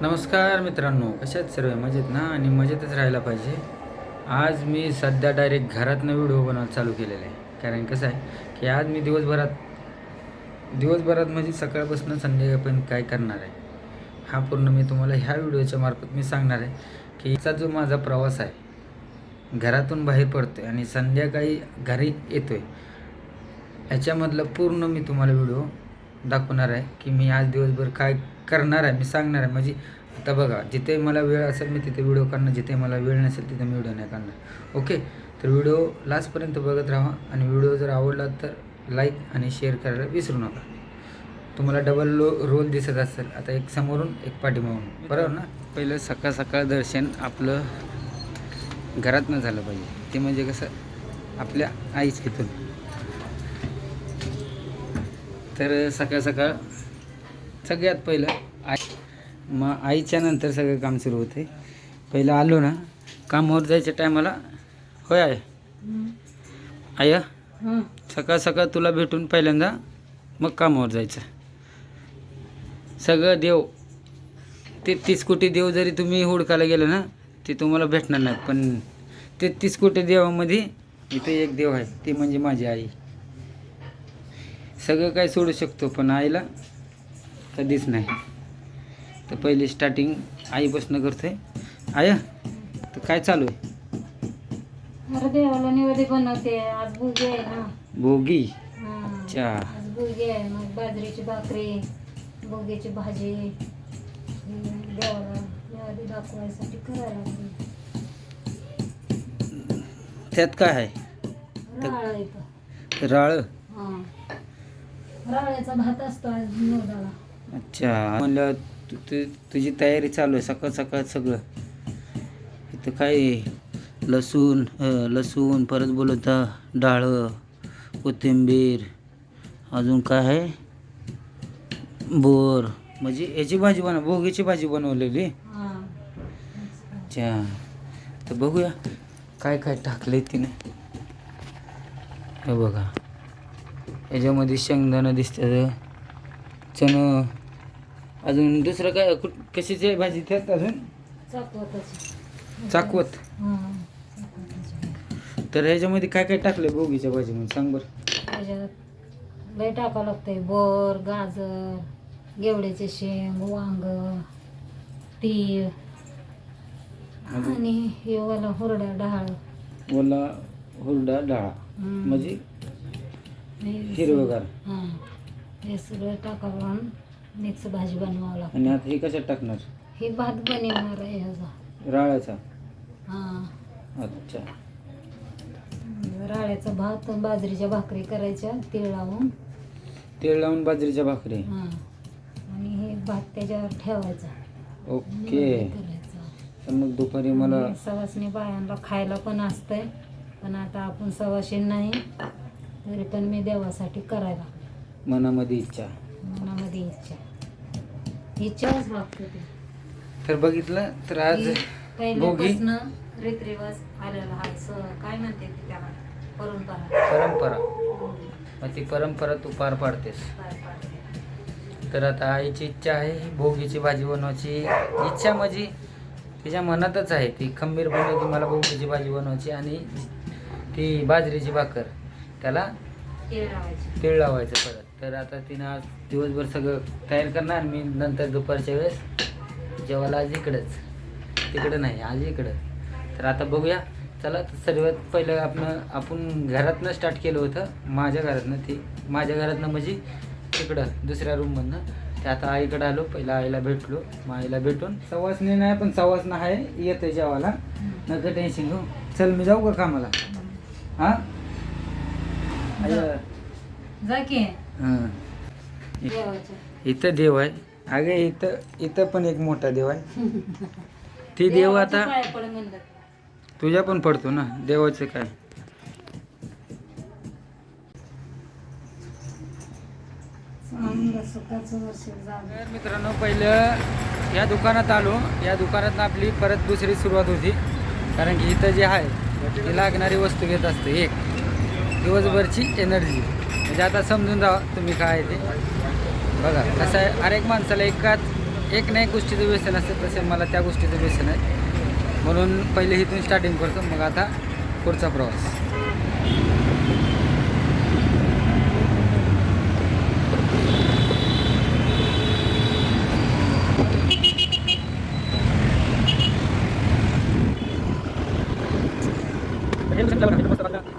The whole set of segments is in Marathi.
नमस्कार मित्रांनो कशात सर्व? मजेत ना? आणि मजेतच राहायला पाहिजे. आज मी सध्या डायरेक्ट घरातनं व्हिडिओ बनवायला चालू केलेला आहे. कारण कसं आहे की आज मी दिवसभरात दिवसभरात म्हणजे सकाळपासून संध्याकाळपर्यंत काय करणार आहे हा पूर्ण मी तुम्हाला ह्या व्हिडिओच्या मार्फत मी सांगणार आहे की हिचा जो माझा प्रवास आहे घरातून बाहेर पडतो आहे आणि संध्याकाळी घरी येतो आहे याच्यामधलं पूर्ण मी तुम्हाला व्हिडिओ दाखवणार आहे की मी आज दिवसभर काय करणार आहे मी सांगणार आहे. म्हणजे आता बघा जिथे मला वेळ असेल मी तिथे व्हिडिओ करणार. जिथे मला वेळ नसेल तिथे मी व्हिडिओ नाही करणार. ओके? तर व्हिडिओ लास्टपर्यंत बघत राहा आणि व्हिडिओ जर आवडला तर लाईक आणि शेअर करायला विसरू नका. तुम्हाला डबल लो रोल दिसत असेल. आता एक समोरून एक पाठीमागून. बरोबर ना? पहिलं सकाळ सकाळ दर्शन आपलं घरातनं झालं पाहिजे. ते म्हणजे कसं? आपल्या आईच इथून तर सकाळ सकाळ सगळ्यात पहिलं आई मग आईच्या नंतर सगळं काम सुरू होते. पहिलं आलो ना कामावर जायच्या टायमाला होय आहे आया सकाळ सकाळ तुला भेटून पहिल्यांदा मग कामावर जायचं. सगळं देव ते तीस कोटी देव जरी तुम्ही हुडकायला गेलं ना ते तुम्हाला भेटणार नाही पण ते तीस कोटी देवामध्ये इथे एक देव आहे ते म्हणजे माझी आई. सगळं काय सोडू शकतो पण आईला कधीच नाही. तर पहिली स्टार्टिंग आईपासून करतोय आया तर काय चालू आहे? अरे देवाला निवेदी बनवते आज भुगे आहे ना. भोगी? हा. अच्छा. आज भुगे आहे मग बाजरीची भाकरी भोगीची भाजी हम्म, देवाला निवेदी दाखवायसाठी करायला लागली. त्यात काय आहे? राळ? हा. राळ्याचा भात असतो आज निवदाला अच्छा म्हणलं तु तु तुझी तयारी चालू आहे सकाळ सकाळ सगळं. इथं काय आहे? लसूण अं, लसूण परत बोलता डाळं कोथिंबीर अजून काय आहे? बोर. म्हणजे याची भाजी बनव भोगीची भाजी बनवलेली? हा अच्छा तर बघूया काय काय टाकलंय तिने. हे बघा. याच्यामध्ये शेंगदाणं दिसतात. चणं. अजून दुसरं काय? कुठ कशाची भाजी त्यात अजून? चाकवत. तर ह्याच्यामध्ये काय काय टाकलंय भोगीच्या भाजी म्हणून सांग बरं. लय टाकावं लागतंय. बोर गाजर गेवड्याचे शेंग वांग तीळ आणि हे वाला हुरडा डाळ. ओला हुरडा डाळ. म्हणजे हिरवगार. हां. हे सगळं टाकावं मिक्स भाजी बनवावं लागतं. आणि आता हे कशात टाकणार? हे भात बनवणार आहे ह्याचा. राळाचा हां. अच्छा. राळ्याचा भात बाजरीच्या भाकरी करायच्या तीळ लावून. तेल लावून बाजरीच्या भाकरी. हां. आणि हे भात त्याच्यावर ठेवायचा. ओके. करायचा. तर मग दुपारी मला आणि सवासणी बायांना खायला पण असतंय. पण आता आपण सवाशी नाही. तरी पण मी देवासाठी करायला. मनामध्ये इच्छा. मनामध्ये इच्छा. इच्छाच लागते ती. तर बघितलं तर आज भोगी रीतरिवाज आलेला हा काय म्हणते ते त्याला? परंपरा. परंपरा. मग ती परंपरा तू पार पाडतेस. पार पाडते. तर आता आईची इच्छा आहे ही भोगीची भाजी बनवायची. इच्छा म्हणजे तिच्या मनातच आहे ती. खंबीरपणे की मला भोगीची भाजी बनवायची आणि ती बाजरीची भाकर. त्याला तीळ लावायची. परत. तर आता तिनं आज दिवसभर सगळं तयार करणार मी नंतर दुपारच्या वेळेस जेवायला आज इकडंच. तिकडं नाही आज इकडं. तर आता बघूया. चला तर सर्वात पहिलं आपण आपण घरातनं स्टार्ट केलं होतं. माझ्या घरातनं ती माझ्या घरातनं म्हणजे तिकडं दुसऱ्या रूममधनं ते आता आईकडं आलो पहिला आईला भेटलो. मग आईला भेटून सवासणी नाही पण सवासनं आहे येते जेवायला. नका टेन्शन घेऊ. चल मी जाऊ का कामाला? हां? जा की. हां. देवाच्या इथं देव आहे. अगे इथं इथं पण एक मोठा देव आहे. ती देव आता तुझ्या पण पडतो ना देवाचं काय? तर मित्रांनो पहिलं या दुकानात आलो. या दुकानात आपली परत दुसरी सुरुवात होती. कारण की इथं जे आहे ती लागणारी वस्तू घेत असते एक. दिवसभरची एनर्जी म्हणजे आता समजून जा तुम्ही काय आहे ते. बघा कसं आहे हर एक माणसाला एकाच एक नाही एक गोष्टीचं व्यसन असतं तसे मला त्या गोष्टीचं व्यसन आहे. म्हणून पहिले इथून स्टार्टिंग करतो मग आता पुढचा प्रवास. Gracias.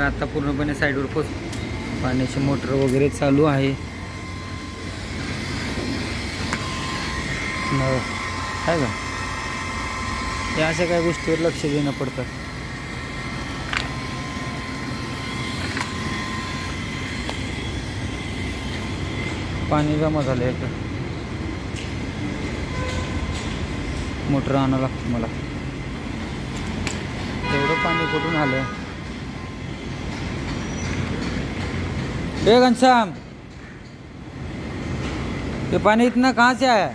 तर आता पूर्णपणे साईडवर पोच पाण्याची मोटर वगैरे चालू आहे. नळ. आहे का? या अशा काही गोष्टीवर लक्ष देणं पडतं. पाणी जमा झालं आहे मोटर आणावं लागतं मला. एवढं पाणी कुठून आलं? ए घनश्याम ये पानी इतना कहाँ से आया?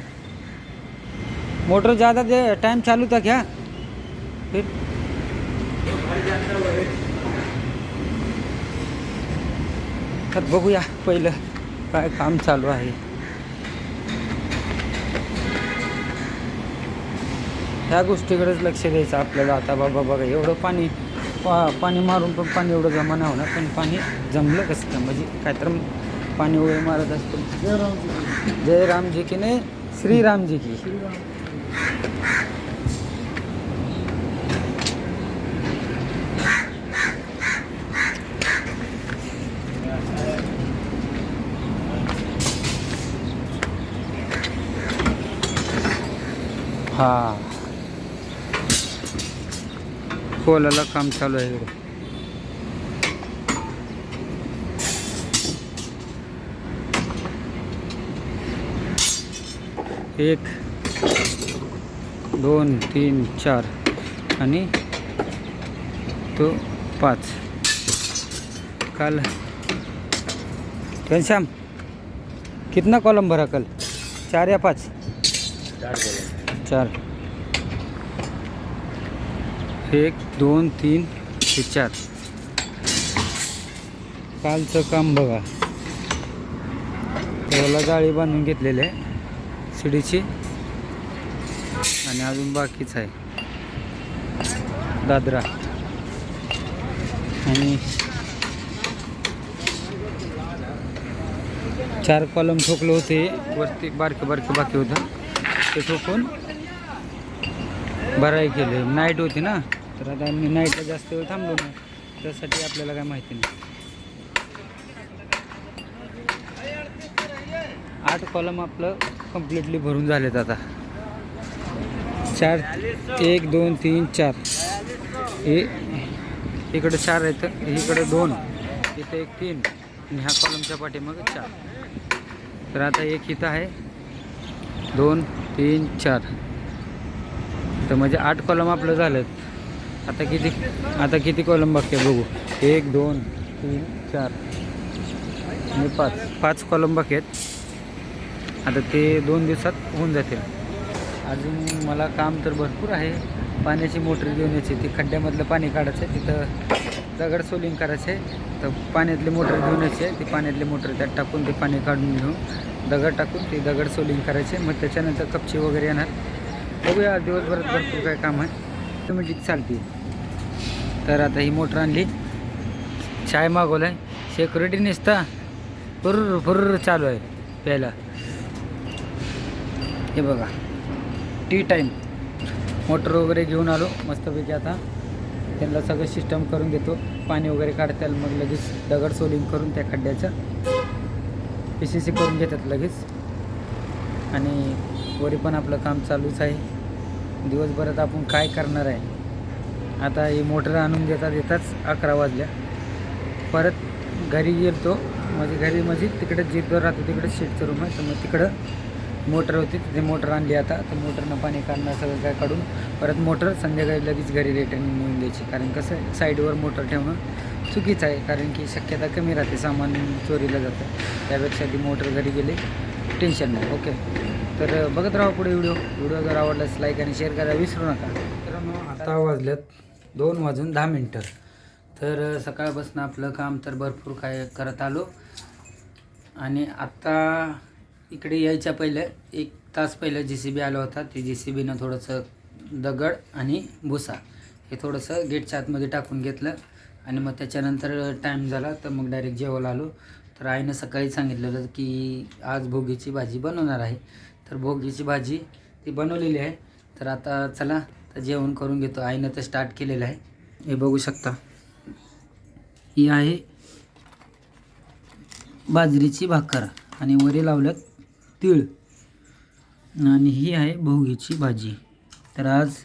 मोटर ज़्यादा दे टाइम चालू था क्या? फिर? तर बघूया हो पहिलं काय काम चालू आहे ह्या गोष्टीकडेच लक्ष द्यायचं आपल्याला आता. बाबा बघा एवढं पाणी पा पाणी मारून पण पाणी एवढं जमा नाही होणार पण पाणी जमलं कसं काय? म्हणजे काय तर पाणी वगैरे मारत असतं जय रामजी की नाही? श्रीरामजी की. हा. खोलाला काम चालू आहे इकडे. एक दोन तीन चार आणि तो पाच. कल. घनश्याम कितना कॉलम भरा कल? चार या पाच? चार एक दोन तीन ते चार. कालचं काम बघा. त्याला जाळी बांधून घेतलेली आहे शिडीची. आणि अजून बाकीच आहे. दादरा. आणि चार कॉलम ठोकले होते. वरती बारके बारके बाकी होतं. ते ठोकून भराई केले. नाईट होती ना? तर आता आम्ही नाईटला जास्त वेळ थांबलो नाही. त्यासाठी आपल्याला काय माहिती नाही. आठ कॉलम आपलं कम्प्लिटली भरून झालेत आता. चार एक दोन तीन चार. हे इकडे चार आहेत इकडे दोन इथं एक तीन आणि ह्या कॉलमच्या पाठीमागे चार. तर आता एक इथं आहे. दोन तीन चार. तर म्हणजे आठ कॉलम आपलं झालेत. आता किती आता किती कॉलम बाकी आहे बघू. एक दोन तीन चार. आणि पाच. पाच कॉलम बाकी आहेत. आता ते दोन दिवसात होऊन जातील. अजून मला काम तर भरपूर आहे. पाण्याची मोटर घेऊन यायची ती खड्ड्यामधलं पाणी काढायचं आहे. तिथं दगड सोलिंग करायचं आहे. तर पाण्यातली मोटर घेऊन यायची आहे. ती पाण्यातली मोटर त्यात टाकून ते पाणी काढून घेऊन दगड टाकून ती दगड सोलिंग करायचे मग त्याच्यानंतर कपचे वगैरे येणार. बघूया. दिवसभरात भरपूर काय काम आहे. ऑटोमॅटिक म्हणजे चालते. तर आता ही मोटर आणली. चाय मागवलं आहे सेक्युरिटी निसता. फुर्र फुर्र चालू आहे प्यायला. हे बघा. टी टाईम मोटर वगैरे घेऊन आलो. मस्तपैकी आता त्यांना सगळं सिस्टम करून देतो पाणी वगैरे काढता येईल मग लगेच दगड सोलिंग करून त्या खड्ड्याचं पी सी सी करून घेतात लगेच. आणि वरी पण आपलं काम चालूच आहे. दिवसभरात आपण काय करणार आहे? आता ही मोटर आणून देता देताच अकरा वाजल्या. परत घरी गेलतो. म्हणजे घरी म्हणजे तिकडे जिथं राहतो तिकडे शेटचं रूम आहे. तर मग तिकडं मोटर होती तिथे मोटर आणली आता. तर मोटरनं पाणी काढणं सगळं काय काढून परत मोटर संध्याकाळी लगेच घरी रिटर्न नेऊन द्यायची. कारण कसं आहे, साईडवर मोटर ठेवणं चुकीचं आहे. कारण की शक्यता कमी राहते सामान चोरीला जातं. त्यापेक्षा ती मोटर घरी गेली टेन्शन नाही. ओके तर बघत राहा पुढे व्हिडिओ. व्हिडिओ जर आवडल्यास लाईक आणि शेअर करायला विसरू नका. मित्रांनो आता वाजल्यात दोन वाजून दहा मिनटं. तर सकाळपासून आपलं काम तर भरपूर काय करत आलो. आणि आत्ता इकडे यायच्या पहिले एक तास पहिले जे सी बी आला होता. ते जे सी बीनं थोडंसं दगड आणि भुसा हे थोडंसं गेटच्या आतमध्ये टाकून घेतलं. आणि मग त्याच्यानंतर टाईम झाला. तर मग डायरेक्ट जेवायला आलो. तर आईनं सकाळी सांगितलेलं की आज भोगीची भाजी बनवणार आहे. तर भोगीची भाजी ती बनवलेली आहे. तर आता चला तर जेवण करून घेतो. आईनं तर स्टार्ट केलेलं आहे. हे बघू शकता. ही आहे बाजरीची भाकर आणि वरी लावल्यात तीळ. आणि ही आहे भोगीची भाजी. तर आज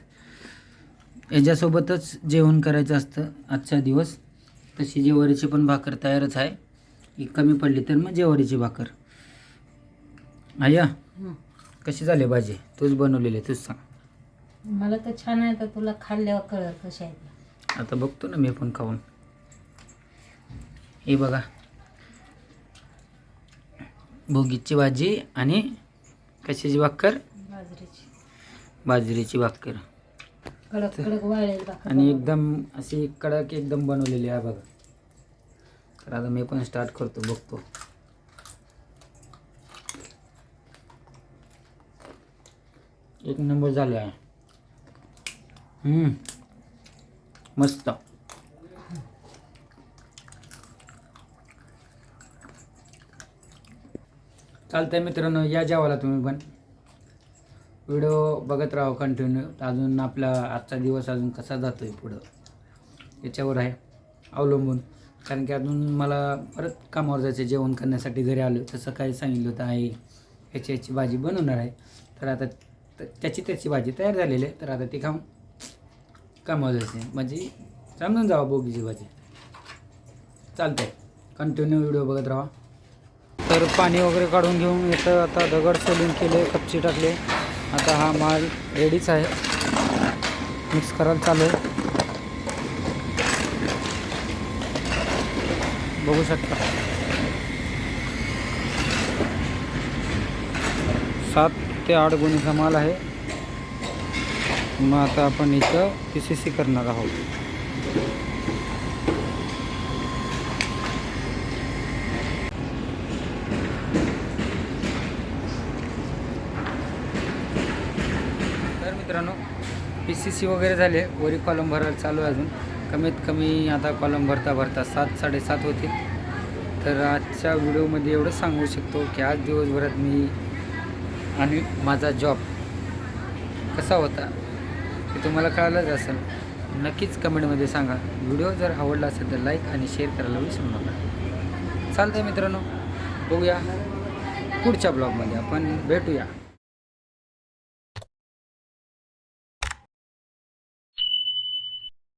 याच्यासोबतच जेवण करायचं असतं आजचा दिवस. तशी जेवारीची पण भाकर तयारच आहे. ही कमी पडली तर मग जेवारीची भाकर. आया? कशी झाली भाजी? तूच बनवलेली आहे, तूच सांग. मला तर छान आहे तर तुला खाल्ल्यावर कळत कशा आहे ते. आता बघतो ना मी पण खाऊन. हे बघा. भोगीची भाजी आणि कशाची भाकर? बाजरीची. बाजरीची भाकर. कडक कडक वाळेल भाकर. आणि एकदम अशी कडक एकदम बनवलेली आहे बघा. तर आता मी पण स्टार्ट करतो बघतो. एक नंबर झाले आहे. मस्त. चालतंय मित्रांनो या जेवायला तुम्ही पण. व्हिडिओ बघत राहा कंटिन्यू अजून आपला आजचा दिवस अजून कसा जातो आहे पुढं? याच्यावर आहे. अवलंबून. कारण की अजून मला परत कामावर जायचं जेवण करण्यासाठी घरी आलो तसं काही सांगितलं होतं आई ह्याची याची भाजी बनवणार आहे. तर आता तर त्याची त्याची भाजी तयार झालेली आहे. तर आता ती खाऊन कामावर जायचं म्हणजे समजून जावा बोगीची भाजी. चालतंय. कंटिन्यू व्हिडिओ बघत राहा. तर पाणी वगैरे काढून घेऊन इथं आता दगड सोलून केले कपचे टाकले. आता हा माल रेडीच आहे. मिक्स करायला चालू आहे. बघू शकता. सात ते आठ गुणीचा माल आहे. मग आता आपण इथं पी सी सी करणार आहोत. तर मित्रांनो पी सी सी वगैरे झाले. वरी कॉलम भरायला चालू आहे अजून. कमीत कमी आता कॉलम भरता भरता सात साडेसात होतील. तर आजच्या व्हिडिओमध्ये एवढं सांगू शकतो की आज दिवसभरात मी आणि माझा जॉब कसा होता हे तुम्हाला कळालंच असेल. नक्कीच कमेंटमध्ये सांगा. व्हिडिओ जर आवडला असेल तर लाईक आणि शेअर करायला विसरू नका. चालतंय मित्रांनो बघूया पुढच्या ब्लॉगमध्ये आपण. भेटूया.